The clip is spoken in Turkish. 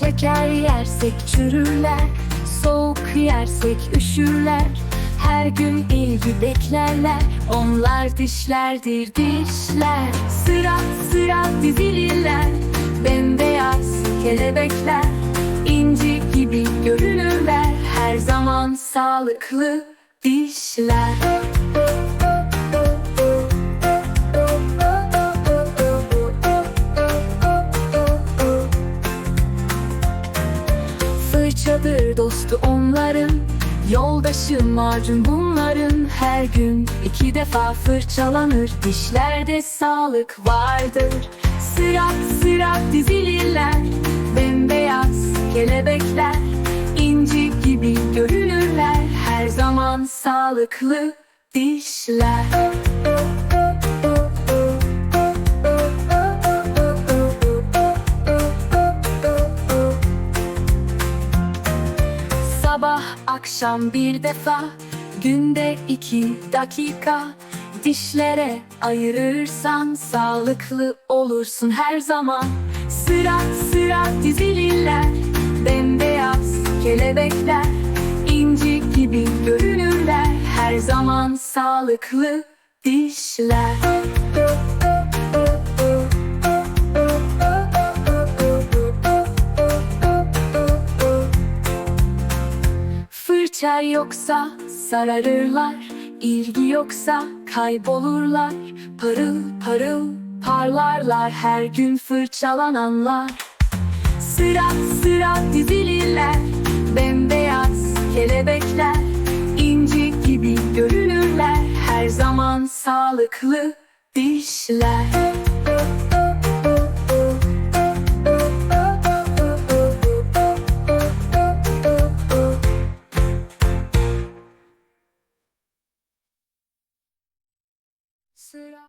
Şeker yersek çürürler Soğuk yersek üşürler. Her gün ilgi beklerler Onlar dişlerdir dişler. Sıra sıra dizilirler Bembeyaz kelebekler. İnci gibi görünürler Her zaman sağlıklı dişler. Fırçadır dostu onların. Yoldaşı macun bunların. Her gün iki defa fırçalanır. Dişlerde sağlık vardır. Sıra sıra dizilirler. Bembeyaz kelebekler. İnci gibi görünürler. Her zaman sağlıklı dişler Sabah akşam bir defa. Günde iki dakika. Dişlere ayırırsan Sağlıklı olursun her zaman. Sıra sıra dizilirler. Bembeyaz kelebekler. İnci gibi görünürler. Her zaman sağlıklı dişler Fırça yoksa sararırlar İlgi yoksa kaybolurlar. Parıl parıl parlarlar Her gün fırçalananlar. Sıra sıra dizilirler Bembeyaz kelebekler. İnci gibi görünürler Her zaman sağlıklı dişler Sıra